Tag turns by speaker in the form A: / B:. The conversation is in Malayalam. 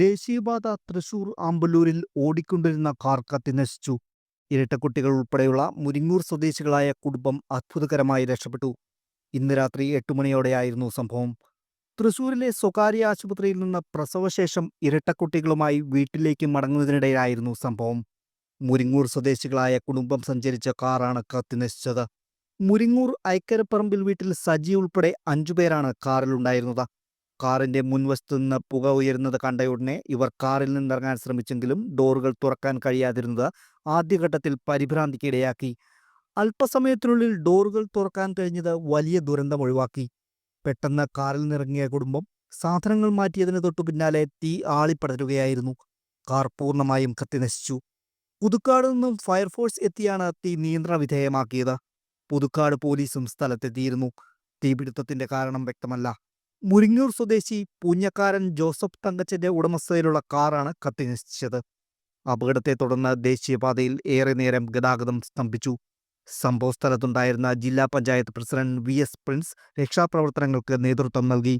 A: ദേശീയപാത തൃശൂർ ആമ്പല്ലൂരിൽ ഓടിക്കൊണ്ടിരുന്ന കാർ കത്തിനശിച്ചു ഇരട്ടക്കുട്ടികൾ ഉൾപ്പെടെയുള്ള മുരിങ്ങൂർ സ്വദേശികളായ കുടുംബം അത്ഭുതകരമായി രക്ഷപ്പെട്ടു. ഇന്ന് രാത്രി എട്ടുമണിയോടെയായിരുന്നു സംഭവം. തൃശൂരിലെ സ്വകാര്യ ആശുപത്രിയിൽ നിന്ന് പ്രസവശേഷം ഇരട്ടക്കുട്ടികളുമായി വീട്ടിലേക്ക് മടങ്ങുന്നതിനിടെയായിരുന്നു സംഭവം. മുരിങ്ങൂർ സ്വദേശികളായ കുടുംബം സഞ്ചരിച്ച കാറാണ് കത്തിനശിച്ചത് മുരിങ്ങൂർ ഐക്കരപ്പറമ്പിൽ വീട്ടിൽ സജി ഉൾപ്പെടെ അഞ്ചുപേരാണ് കാറിലുണ്ടായിരുന്നത്. കാറിന്റെ മുൻവശത്തു നിന്ന് പുക ഉയരുന്നത് കണ്ടയുടനെ ഇവർ കാറിൽ നിന്നിറങ്ങാൻ ശ്രമിച്ചെങ്കിലും ഡോറുകൾ തുറക്കാൻ കഴിയാതിരുന്നത് ആദ്യഘട്ടത്തിൽ പരിഭ്രാന്തിക്കിടയാക്കി അല്പസമയത്തിനുള്ളിൽ ഡോറുകൾ തുറക്കാൻ കഴിഞ്ഞത് വലിയ ദുരന്തം ഒഴിവാക്കി. പെട്ടെന്ന് കാറിൽ നിന്നിറങ്ങിയ കുടുംബം സാധനങ്ങൾ മാറ്റിയതിന് തൊട്ടു പിന്നാലെ തീ ആളിപ്പടരുകയായിരുന്നു. കാർ പൂർണമായും കത്തിനശിച്ചു. പുതുക്കാട് നിന്നും ഫയർഫോഴ്സ് എത്തിയാണ് തീ നിയന്ത്രണ വിധേയമാക്കിയത്. പുതുക്കാട് പോലീസും സ്ഥലത്തെത്തിയിരുന്നു. തീപിടുത്തത്തിന്റെ കാരണം വ്യക്തമല്ല. മുരിങ്ങൂർ സ്വദേശി പൂഞ്ഞക്കാരൻ ജോസഫ് തങ്കച്ചന്റെ ഉടമസ്ഥതയിലുള്ള കാറാണ് കത്തിനശിച്ചത് അപകടത്തെ തുടർന്ന് ദേശീയപാതയിൽ ഏറെ നേരം ഗതാഗതം സ്തംഭിച്ചു. സംഭവസ്ഥലത്തുണ്ടായിരുന്ന ജില്ലാ panchayat president V S Prince രക്ഷാപ്രവർത്തനങ്ങൾക്ക് നേതൃത്വം നൽകി.